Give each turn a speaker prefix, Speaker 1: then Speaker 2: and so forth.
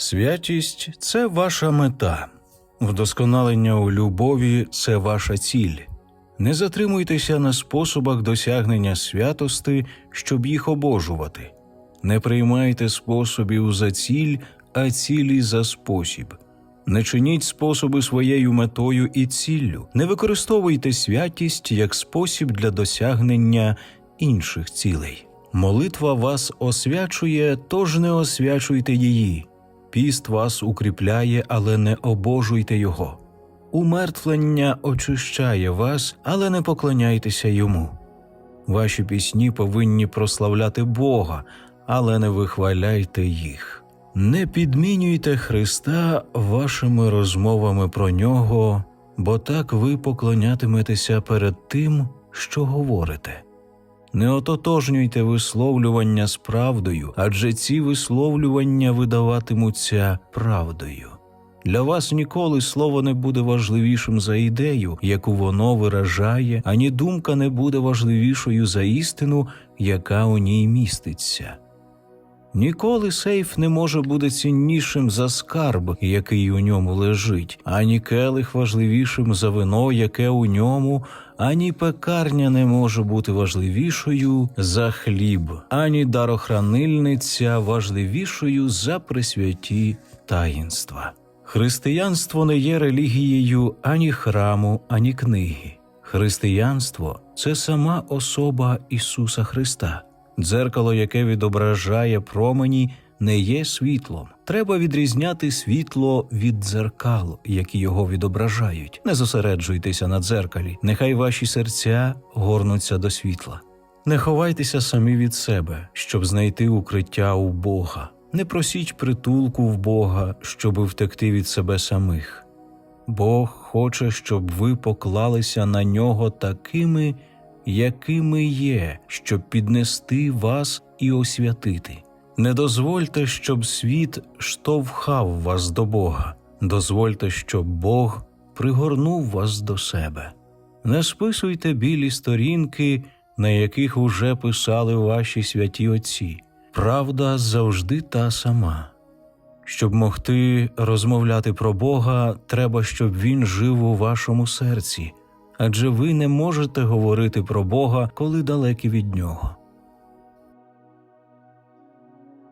Speaker 1: Святість це ваша мета, вдосконалення у любові це ваша ціль. Не затримуйтеся на способах досягнення святости, щоб їх обожувати. Не приймайте способів за ціль, а цілі за спосіб. Не чиніть способи своєю метою і ціллю. Не використовуйте святість як спосіб для досягнення інших цілей. Молитва вас освячує, тож не освячуйте її. Піст вас укріпляє, але не обожуйте його. Умертвлення очищає вас, але не поклоняйтеся йому. Ваші пісні повинні прославляти Бога, але не вихваляйте їх. Не підмінюйте Христа вашими розмовами про нього, бо так ви поклонятиметеся перед тим, що говорите. Не ототожнюйте висловлювання з правдою, адже ці висловлювання видаватимуться правдою. Для вас ніколи слово не буде важливішим за ідею, яку воно виражає, ані думка не буде важливішою за істину, яка у ній міститься. Ніколи сейф не може бути ціннішим за скарб, який у ньому лежить, ані келих важливішим за вино, яке у ньому, ані пекарня не може бути важливішою за хліб, ані дарохранильниця важливішою за присвяті таїнства. Християнство не є релігією ані храму, ані книги. Християнство це сама особа Ісуса Христа. Дзеркало, яке відображає промені, не є світлом. Треба відрізняти світло від дзеркал, які його відображають. Не зосереджуйтеся на дзеркалі, нехай ваші серця горнуться до світла. Не ховайтеся самі від себе, щоб знайти укриття у Бога. Не просіть притулку в Бога, щоби втекти від себе самих. Бог хоче, щоб ви поклалися на нього такими, якими є, щоб піднести вас і освятити. Не дозвольте, щоб світ штовхав вас до Бога, дозвольте, щоб Бог пригорнув вас до себе. Не списуйте білі сторінки, на яких уже писали ваші святі отці. Правда завжди та сама. Щоб могти розмовляти про Бога, треба, щоб Він жив у вашому серці, адже ви не можете говорити про Бога, коли далекі від нього.